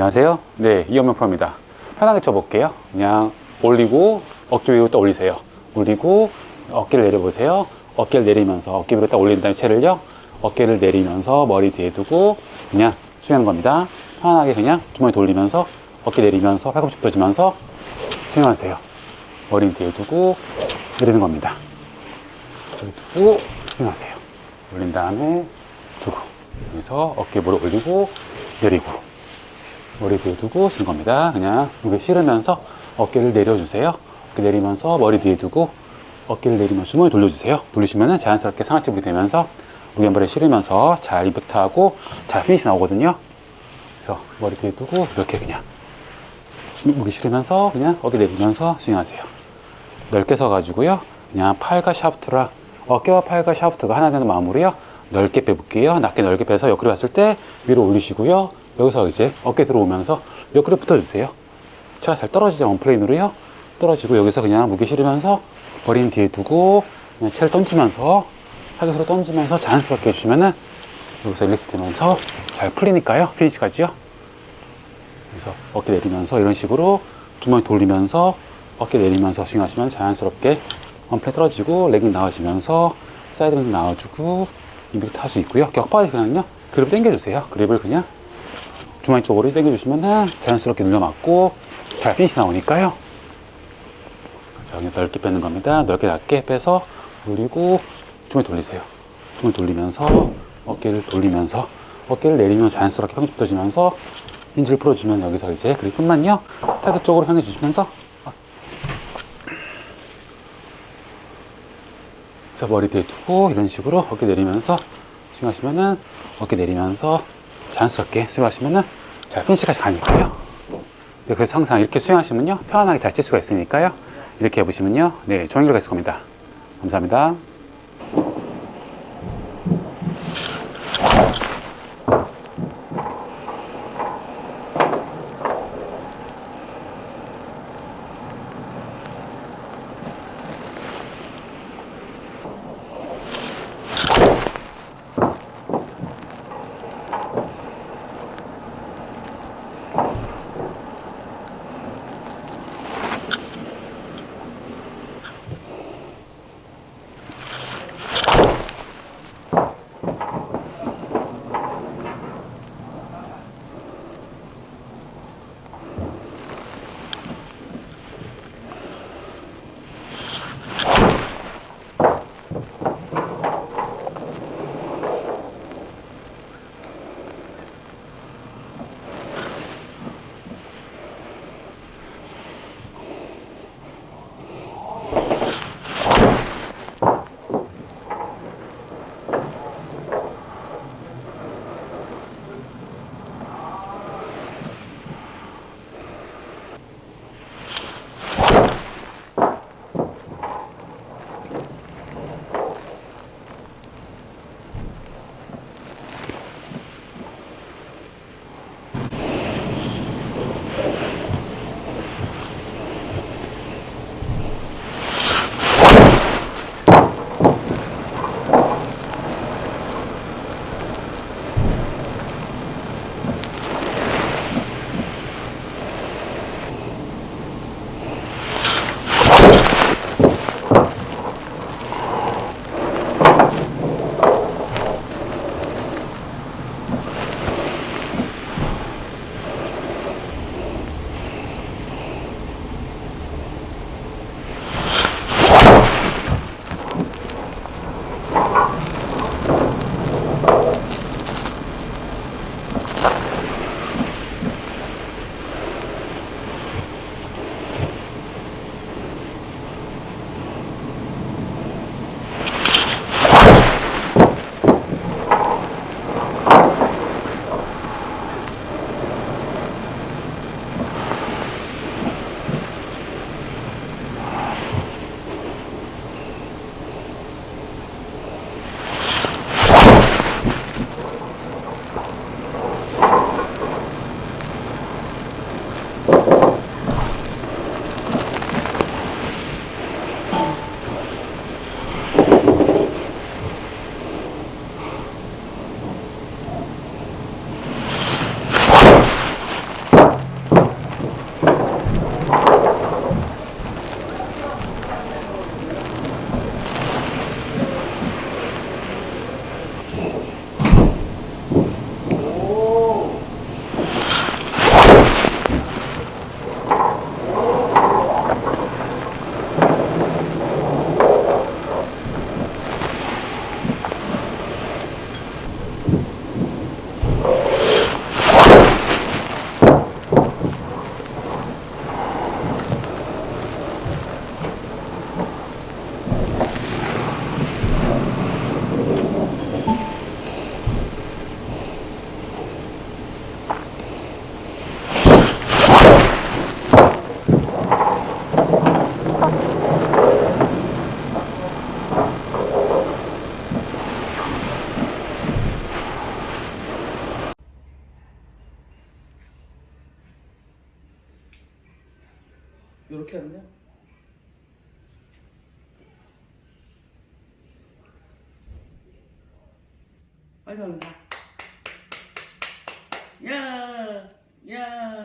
안녕하세요. 네, 이현명 프로입니다. 편하게 쳐볼게요. 그냥 올리고 어깨 위로 딱 올리세요. 올리고 어깨를 내려보세요. 어깨를 내리면서 어깨 위로 딱 올린 다음에 채를요. 어깨를 내리면서 머리 뒤에 두고 그냥 스윙하는 겁니다. 편하게 그냥 주머니 돌리면서 어깨 내리면서 팔꿈치 펴주면서 스윙하세요. 머리 뒤에 두고 내리는 겁니다. 여기 두고 스윙하세요. 올린 다음에 두고 여기서 어깨 무릎 올리고 내리고 머리 뒤에 두고 쓰는 겁니다. 그냥 무게 실으면서 어깨를 내려주세요. 어깨 내리면서 머리 뒤에 두고 어깨를 내리면서 주머니 돌려주세요. 돌리시면은 자연스럽게 상하체부이 되면서 무게 한 발에 실으면서 잘 임팩트하고 잘 피니시 나오거든요. 그래서 머리 뒤에 두고 이렇게 그냥 무게 실으면서 그냥 어깨 내리면서 스윙하세요. 넓게 서가지고요. 그냥 팔과 샤프트라 어깨와 팔과 샤프트가 하나 되는 마음으로요. 넓게 빼볼게요. 낮게 넓게 빼서 옆구리 왔을 때 위로 올리시고요. 여기서 이제 어깨 들어오면서 옆구리 붙어주세요. 차가 잘 떨어지죠. 원플레인으로요. 떨어지고 여기서 그냥 무게 실으면서 버린 뒤에 두고 그냥 채를 던지면서 타겟으로 던지면서 자연스럽게 해주시면은 여기서 릴리스 되면서 잘 풀리니까요. 피니시까지요. 그래서 어깨 내리면서 이런 식으로 주머니 돌리면서 어깨 내리면서 스윙하시면 자연스럽게 원플레 떨어지고 레깅 나와주면서 사이드 밴드 나와주고 임팩트 할 수 있고요. 격파에 그냥요. 그립 당겨주세요. 그립을 그냥 주머니 쪽으로 당겨주시면 자연스럽게 눌러맞고 잘 피니시 나오니까요. 그래서 그냥 넓게 빼는 겁니다. 넓게 낮게 빼서 올리고 주머니 돌리세요. 주머니 돌리면서 어깨를 돌리면서 어깨를 내리면 자연스럽게 평지 붙어지면서 힌지를 풀어주면 여기서 이제 그립뿐만요. 타겟 쪽으로 향해 주시면서 그래서 머리 뒤에 두고 이런 식으로 어깨 내리면서 스윙하시면은 어깨 내리면서 자연스럽게 스윙하시면은 잘 피니시까지 가니까요. 네, 그래서 항상 이렇게 스윙하시면요 편안하게 잘 칠 수가 있으니까요. 이렇게 해보시면요 네 결과 있을 겁니다. 감사합니다. 이렇게 하면요. 합니다. 야, 야,